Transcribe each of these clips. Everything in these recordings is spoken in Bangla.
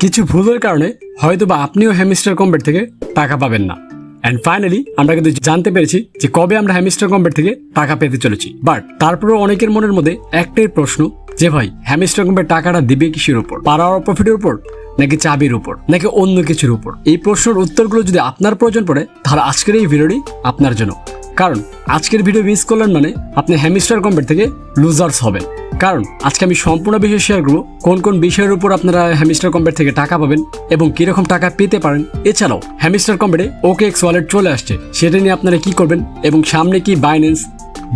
কিছু ভুলের কারণে হয়তো বা আপনিও হ্যামিস্টার কম্বেট থেকে টাকা পাবেন না। অ্যান্ড ফাইনালি আমরা কিন্তু জানতে পেরেছি যে কবে আমরা হ্যামিস্টার কম্বেট থেকে টাকা পেতে চলেছি। বাট তারপরেও অনেকের মনের মধ্যে একটাই প্রশ্ন যে ভাই হ্যামিস্টার কম্বেট টাকাটা দিবে কিসের উপর? পাওয়ার প্রফিটের উপর নাকি চাবির উপর? নাকি অন্য কিছুর উপর? এই প্রশ্নের উত্তরগুলো যদি আপনার প্রয়োজন পড়ে, তাহলে আজকের এই ভিডিওটি আপনার জন্য। কারণ আজকের ভিডিও মিস করলেন মানে আপনি হ্যামিস্টার কম্বেট থেকে লুজার্স হবেন। কারণ আজকে আমি সম্পূর্ণ বিষয় শেয়ার করব কোন কোন বিষয়ের উপর আপনারা হ্যামিস্টার কম্বেট থেকে টাকা পাবেন এবং কীরকম টাকা পেতে পারেন। এছাড়াও হ্যামিস্টার কম্বেটে ওকে এক্স ওয়ালেট চলে আসছে। সেটা নিয়ে আপনারা কি করবেন এবং সামনে কি বাইন্যান্স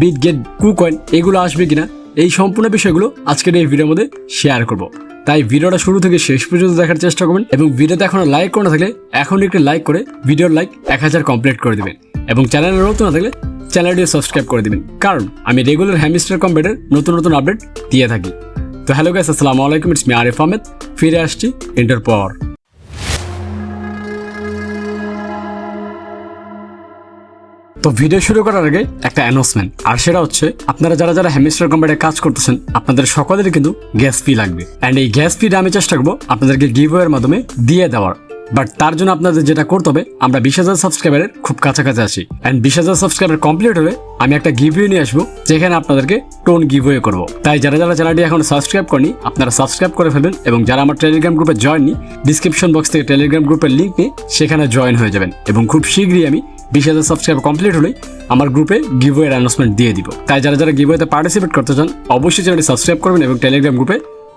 বিট গেট কুকয়েন এগুলো আসবে কিনা এই সম্পূর্ণ বিষয়গুলো আজকের এই ভিডিওর মধ্যে শেয়ার করব। তাই ভিডিওটা শুরু থেকে শেষ পর্যন্ত দেখার চেষ্টা করবেন এবং ভিডিওতে এখনও লাইক করে থাকলে এখন একটু লাইক করে ভিডিওর লাইক এক হাজার কমপ্লিট করে দেবেন। এবং চ্যানেলে নতুন না থাকলে চ্যানেলটি সাবস্ক্রাইব করে দিবেন। কারণ আমি রেগুলার হ্যামিস্টার কম্পিউটার নতুন নতুন আপডেট দিয়ে থাকি। তো হ্যালো গাইস আসসালামু আলাইকুম ইটস মি আরিফ আহমেদ ফিরে আসছি ইন্টার পর। তো ভিডিও শুরু করার আগে একটা অ্যানাউন্সমেন্ট আর সেটা হচ্ছে, আপনারা যারা যারা হ্যামিস্টার কোম্পানিতে কাজ করতেছেন, আপনাদের সকলেরই কিন্তু গ্যাস ফি লাগবে। অ্যান্ড এই গ্যাস ফিটা আমি চেষ্টা করব আপনাদেরকে গিভওয়ের মাধ্যমে দিয়ে দেওয়ার। বাট তার জন্য আপনাদের যেটা করতে হবে, আমরা বিশ হাজার সাবস্ক্রাইবারের খুব কাছাকাছি আছি। অ্যান্ড বিশ হাজার সাবস্ক্রাইবার কমপ্লিট হলে আমি একটা গিভওয়ে নিয়ে আসব, যেখানে আপনাদেরকে টোন গিভওয়ে করব। তাই যারা যারা চ্যানেলটি এখন সাবস্ক্রাইব করেনি, আপনারা সাবস্ক্রাইব করে ফেলবেন এবং যারা আমার টেলিগ্রাম গ্রুপে জয়েন নি ডিসক্রিপশন বক্স থেকে টেলিগ্রাম গ্রুপের লিঙ্ক নিয়ে সেখানে জয়েন হয়ে যাবেন। এবং খুব শীঘ্রই আমি বিশ হাজার সাবস্ক্রাইব কমপ্লিট হলেই আমার গ্রুপে গিভওয়ের অ্যানাউন্সমেন্ট দিয়ে দিব। তাই যারা যারা গিভওয়েতে পার্টিসিপেট করতে চান, অবশ্যই চ্যানেলটি সাবস্ক্রাইব করবেন এবং টেলিগ্রাম গ্রুপে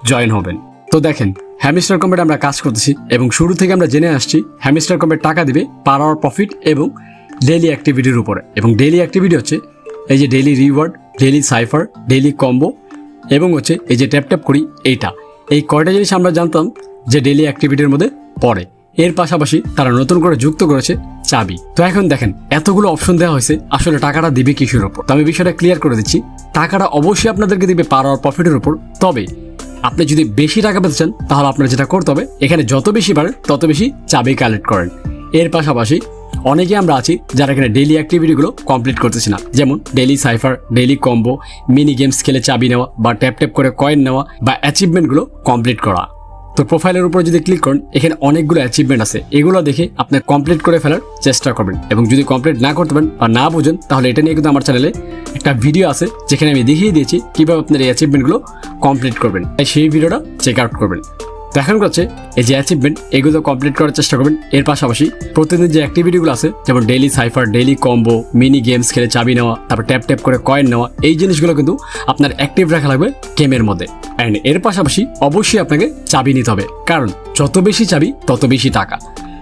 জয়েন হবেন। তো দেখেন হ্যামিস্টার কম্পেট আমরা কাজ করতেছি এবং শুরু থেকে আমরা জেনে আসছি হ্যামিস্টার কম্পেট টাকা দিবে পার আওয়ার প্রফিট এবং ডেইলি অ্যাক্টিভিটির উপরে। এবং ডেইলি অ্যাক্টিভিটি হচ্ছে এই যে daily reward daily cipher daily combo এবং হচ্ছে এই যে ট্যাপ ট্যাপ করি এইটা। এই কয়টা জিনিস আমরা জানতাম যে ডেইলি অ্যাক্টিভিটির মধ্যে পড়ে। এর পাশাপাশি তারা নতুন করে যুক্ত করেছে চাবি। তো এখন দেখেন, এতগুলো অপশন দেওয়া হয়েছে, আসলে টাকাটা দিবে কিসের উপর? তো আমি বিষয়টা ক্লিয়ার করে দিচ্ছি, টাকাটা অবশ্যই আপনাদেরকে দিবে পার আওয়ার প্রফিটের উপর। তবে আপনি যদি বেশি টাকা পেতে চান, তাহলে আপনার যেটা করতে হবে, এখানে যত বেশি পারেন, তত বেশি চাবি কালেক্ট করেন। এর পাশাপাশি অনেকে আমরা আছি যারা এখানে ডেলি অ্যাক্টিভিটিগুলো কমপ্লিট করতেছি না। যেমন daily cipher daily combo mini games খেলে চাবি নেওয়া বা ট্যাপ ট্যাপ করে কয়েন নেওয়া বা অ্যাচিভমেন্টগুলো কমপ্লিট করা। তো প্রোফাইলের উপর যদি ক্লিক করেন, এখানে অনেকগুলো অ্যাচিভমেন্ট আছে। এগুলো দেখে আপনি কমপ্লিট করে ফেলার চেষ্টা করবেন। এবং যদি কমপ্লিট না করতে পারেন বা না বুঝেন, তাহলে এটা নিয়ে কিন্তু আমার চ্যানেলে একটা ভিডিও আছে, যেখানে আমি দেখিয়ে দিয়েছি কীভাবে আপনার এই অ্যাচিভমেন্টগুলো কমপ্লিট করবেন। তাই সেই ভিডিওটা চেক আউট করবেন। দেখানো যাচ্ছে এই যে অ্যাচিভমেন্ট এগুলো কমপ্লিট করার চেষ্টা করবেন। এর পাশাপাশি প্রতিদিন যে অ্যাক্টিভিটিগুলো আছে, যেমন daily cipher daily combo mini games খেলে চাবি নেওয়া, তারপর ট্যাপ ট্যাপ করে কয়েন নেওয়া, এই জিনিসগুলো কিন্তু আপনার অ্যাক্টিভ রাখা লাগবে গেমের মধ্যে। অ্যান্ড এর পাশাপাশি অবশ্যই আপনাকে চাবি নিতে হবে। কারণ যত বেশি চাবি, তত বেশি টাকা।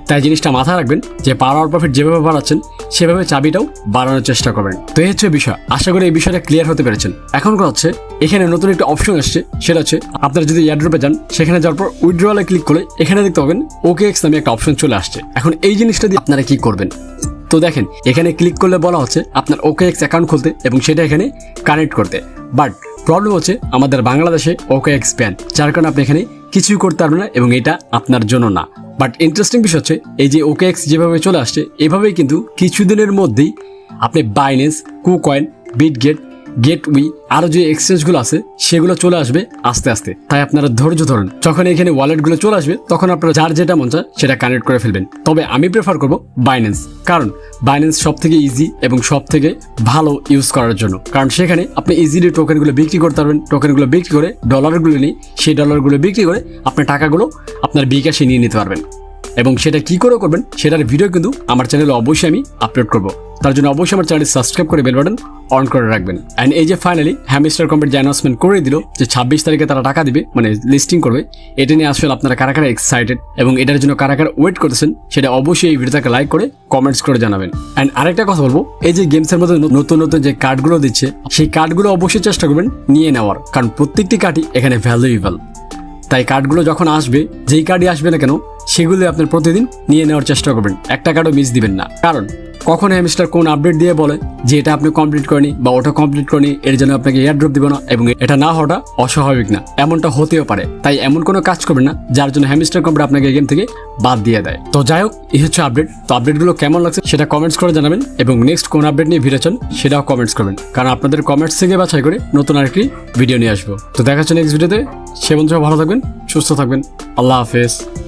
তাই জিনিসটা মাথায় রাখবেন যে পাওয়ার প্রফিট যেভাবে বাড়াচ্ছেন, সেভাবে চাবিটাও বাড়ানোর চেষ্টা করবেন। তো এই হচ্ছে বিষয়। আশা করি এই বিষয়টা ক্লিয়ার হতে পেরেছেন। এখন কথা হচ্ছে, এখানে নতুন একটা অপশন আসছে। সেটা হচ্ছে, আপনারা যদি এয়ারড্রপে যান, সেখানে যাওয়ার পর উইথড্রলে ক্লিক করে এখানে দেখতে পাবেন ওকে এক্স নামে একটা অপশন চলে আসছে। এখন এই জিনিসটা দিয়ে আপনারা কি করবেন? তো দেখেন, এখানে ক্লিক করলে বলা হচ্ছে, আপনার ওকে এক্স অ্যাকাউন্ট খুলতে এবং সেটা এখানে কানেক্ট করতে। বাট প্রবলেম হচ্ছে আমাদের বাংলাদেশে ওকে এক্স ব্যান যার কারণে আপনি এখানে কিছুই করতে পারবেন না এবং এটা আপনার জন্য না। বাট ইন্টারেস্টিং বিষয় হচ্ছে, এই যে ওকে এক্স যেভাবে চলে আসছে, এভাবেই কিন্তু কিছুদিনের মধ্যেই আপনি বাইন্যান্স কুকয়েন বিটগেট গেট উই আরও যে এক্সচেঞ্জগুলো আছে, সেগুলো চলে আসবে আস্তে আস্তে। তাই আপনারা ধৈর্য ধরুন। যখন এখানে ওয়ালেটগুলো চলে আসবে, তখন আপনারা যার যেটা মন চায় সেটা কানেক্ট করে ফেলবেন। তবে আমি প্রেফার করব বাইন্যান্স কারণ বাইন্যান্স সব থেকে ইজি এবং সব থেকে ভালো ইউজ করার জন্য। কারণ সেখানে আপনি ইজিলি টোকেনগুলো বিক্রি করতে পারবেন। টোকেনগুলো বিক্রি করে ডলারগুলো নিয়ে সেই ডলারগুলো বিক্রি করে আপনার টাকাগুলো আপনার বিকাশে নিয়ে নিতে পারবেন। এবং সেটা কি করে করবেন, সেটার ভিডিও কিন্তু আমার চ্যানেলে অবশ্যই আমি আপলোড করব। তার জন্য অবশ্যই আমার চ্যানেল সাবস্ক্রাইব করে বেল বাটন অন করে রাখবেন। অ্যান্ড এই যে ফাইনালি হ্যামিস্টার কম্পেট যে অ্যানাউন্সমেন্ট করে দিল, যে ছাব্বিশ তারিখে তারা টাকা দিবে মানে লিস্টিং করবে, এটা নিয়ে আসলে আপনারা কারা কারা এক্সাইটেড এবং এটার জন্য কারা কারা ওয়েট করতেছেন, সেটা অবশ্যই এই ভিডিওটাকে লাইক করে কমেন্টস করে জানাবেন। অ্যান্ড আরেকটা কথা বলব, এই যে গেমসের মধ্যে নতুন নতুন যে কার্ডগুলো দিচ্ছে, সেই কার্ডগুলো অবশ্যই চেষ্টা করবেন নিয়ে নেওয়ার, কারণ প্রত্যেকটি কার্ডই এখানে ভ্যালুয়েবল তাই কার্ডগুলো যখন আসবে, যেই কার্ডই আসবে না কেন সেগুলো আপনার প্রতিদিন নিয়ে নেওয়ার চেষ্টা করবেন। একটা কার্ডও মিস দিবেন না। কারণ কখন হ্যামস্টার কোন আপডেট দিয়ে বলে যে এটা আপনি কমপ্লিট করেনি বা ওটা কমপ্লিট করেনি, এর জন্য আপনাকে এয়ারড্রপ দিব না এবং এটা না হওয়াটা অস্বাভাবিক না। এমনটা হতেও পারে। তাই এমন কোনো কাজ করবেন না, যার জন্য হ্যামস্টার কম্পিউটার আপনাকে গেম থেকে বাদ দিয়ে দেয়। তো যাই হোক, এই হচ্ছে আপডেট তো আপডেটগুলো কেমন লাগছে সেটা কমেন্টস করে জানাবেন এবং নেক্সট কোন আপডেট নিয়ে ভিডিও চান সেটাও কমেন্টস করবেন। কারণ আপনাদের কমেন্টস থেকে বাছাই করে নতুন আরেকটি ভিডিও নিয়ে আসব। তো দেখা হচ্ছে নেক্সট ভিডিওতে সে বন্ধুরা ভালো থাকবেন, সুস্থ থাকবেন। আল্লাহ হাফেজ।